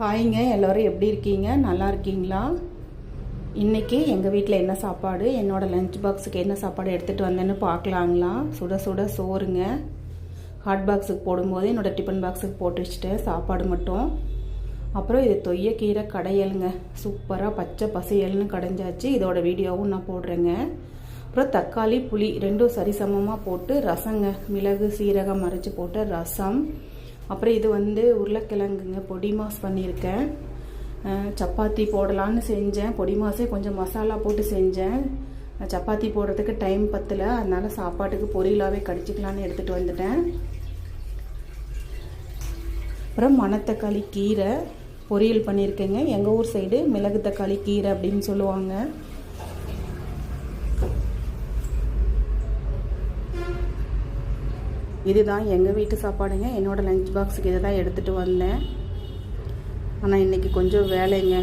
ஹாய்ங்க எல்லோரும் எப்படி இருக்கீங்க? நல்லா இருக்கீங்களா? இன்றைக்கி எங்கள் வீட்டில் என்ன சாப்பாடு? என்னோடய லஞ்ச் பாக்ஸுக்கு என்ன சாப்பாடு எடுத்துகிட்டு வந்தேன்னு பார்க்கலாங்களா? சுட சுட சோறுங்க. ஹாட் பாக்ஸுக்கு போடும்போது என்னோடய டிஃபன் பாக்ஸுக்கு போட்டு வச்சுட்டேன் சாப்பாடு மட்டும். அப்புறம் இது தொய்யக்கீரை கடையலுங்க. சூப்பராக பச்சை பசையல்னு கடைஞ்சாச்சு. இதோட வீடியோவும் நான் போடுறேங்க. அப்புறம் தக்காளி புளி ரெண்டும் சரிசமமாக போட்டு ரசங்க. மிளகு சீரகம் அரைச்சி போட்ட ரசம். அப்புறம் இது வந்து உருளைக்கிழங்குங்க பொடி மாஸ் பண்ணியிருக்கேன். சப்பாத்தி போடலான்னு செஞ்சேன். பொடி மாஸே கொஞ்சம் மசாலா போட்டு செஞ்சேன். சப்பாத்தி போடுறதுக்கு டைம் பத்தல. அதனால் சாப்பாட்டுக்கு பொரியலாகவே கடிச்சிக்கலான்னு எடுத்துகிட்டு வந்துட்டேன். அப்புறம் மணத்தக்காளி கீரை பொரியல் பண்ணியிருக்கேங்க. எங்கள் ஊர் சைடு மிளகு தக்காளி கீரை அப்படின்னு சொல்லுவாங்க. இதுதான் எங்கள் வீட்டு சாப்பாடுங்க. என்னோடய லஞ்ச் பாக்ஸுக்கு இதை தான் எடுத்துகிட்டு வந்தேன். ஆனால் இன்றைக்கி கொஞ்சம் வேலைங்க.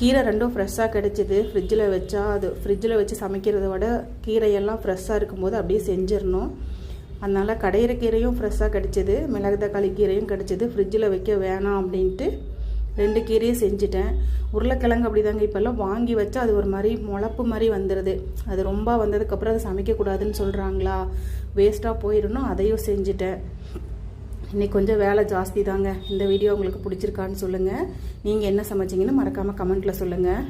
கீரை ரெண்டும் ஃப்ரெஷ்ஷாக கிடச்சிது. ஃப்ரிட்ஜில் வச்சா அது ஃப்ரிட்ஜில் வச்சு சமைக்கிறத விட கீரையெல்லாம் ஃப்ரெஷ்ஷாக இருக்கும்போது அப்படியே செஞ்சிடணும். அதனால் கடையிற கீரையும் ஃப்ரெஷ்ஷாக கிடச்சிது. மிளகு தக்காளி கீரையும் கிடச்சிது. ஃப்ரிட்ஜில் வைக்க வேணாம் அப்படின்ட்டு ரெண்டு கீரையும் செஞ்சுட்டேன். உருளைக்கிழங்கு அப்படிதாங்க இப்போல்லாம் வாங்கி வச்சா அது ஒரு மாதிரி முளப்பு மாதிரி வந்துடுது அது ரொம்ப வந்ததுக்கப்புறம் அதை சமைக்கக்கூடாதுன்னு சொல்கிறாங்களா வேஸ்ட்டாக போயிடணும் அதையும் செஞ்சுட்டேன். இன்னைக்கு கொஞ்சம் வேலை ஜாஸ்தி தாங்க இந்த வீடியோ உங்களுக்கு பிடிச்சிருக்கான்னு சொல்லுங்கள் நீங்கள் என்ன சமைச்சிங்கன்னு மறக்காமல் கமெண்ட்டில் சொல்லுங்கள்